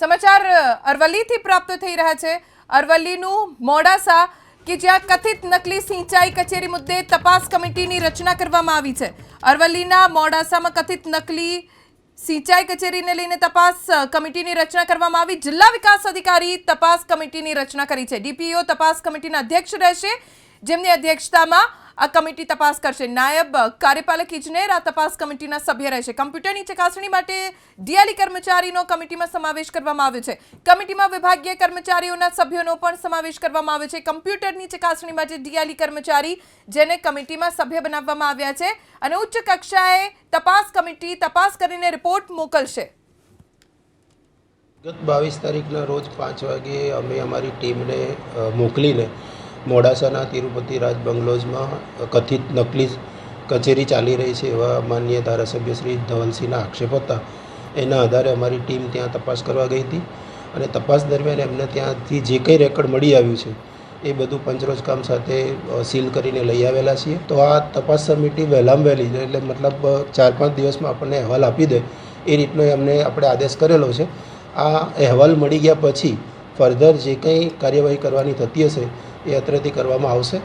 સમાચાર અરવલ્લીથી પ્રાપ્ત થઈ રહ્યા છે. અરવલ્લીનું મોડાસા, કે જ્યાં કથિત નકલી સિંચાઈ કચેરી મુદ્દે તપાસ કમિટીની રચના કરવામાં આવી છે. અરવલ્લીના મોડાસામાં કથિત નકલી સિંચાઈ કચેરીને લઈને તપાસ કમિટીની રચના કરવામાં આવી. જિલ્લા વિકાસ અધિકારી તપાસ કમિટીની રચના કરી છે. ડીપીઓ તપાસ કમિટીના અધ્યક્ષ રહેશે. જેમની અધ્યક્ષતામાં આ કમિટી તપાસ કરશે. નાયબ કાર્યપાલક ઇજનેર આ તપાસ કમિટીના સભ્ય રહેશે. કમ્પ્યુટરની ચકાસણી માટે ડીઆલી કર્મચારીનો કમિટીમાં સમાવેશ કરવામાં આવ્યો છે. કમિટીમાં વિભાગીય કર્મચારીઓના સભ્યોનો પણ સમાવેશ કરવામાં આવ્યો છે. કમ્પ્યુટરની ચકાસણી માટે ડીઆલી કર્મચારી જેને કમિટીમાં સભ્ય બનાવવામાં આવ્યા છે અને ઉચ્ચ કક્ષાએ તપાસ કમિટી તપાસ કરીને રિપોર્ટ મોકલશે. ગત બાવીસ તારીખના રોજ પાંચ વાગે અમે અમારી ટીમને મોકલીને મોડાસાના તિરુપતિ રાજ બંગલોઝમાં કથિત નકલી કચેરી ચાલી રહી છે એવા માનનીય ધારાસભ્ય શ્રી ધવલસિંહના આક્ષેપ હતા. એના આધારે અમારી ટીમ ત્યાં તપાસ કરવા ગઈ હતી અને તપાસ દરમિયાન એમને ત્યાંથી જે કંઈ રેકર્ડ મળી આવ્યું છે એ બધું પંચરોજ કામ સાથે સીલ કરીને લઈ આવેલા છીએ. તો આ તપાસ સમિતિ વહેલામાં વહેલી એટલે મતલબ ચાર પાંચ દિવસમાં આપણને અહેવાલ આપી દે. એ રીતનો એમને આપણે આદેશ કરેલો છે. આ અહેવાલ મળી ગયા પછી ફર્ધર જે કંઈ કાર્યવાહી કરવાની થતી હશે એ અત્રેથી કરવામાં આવશે.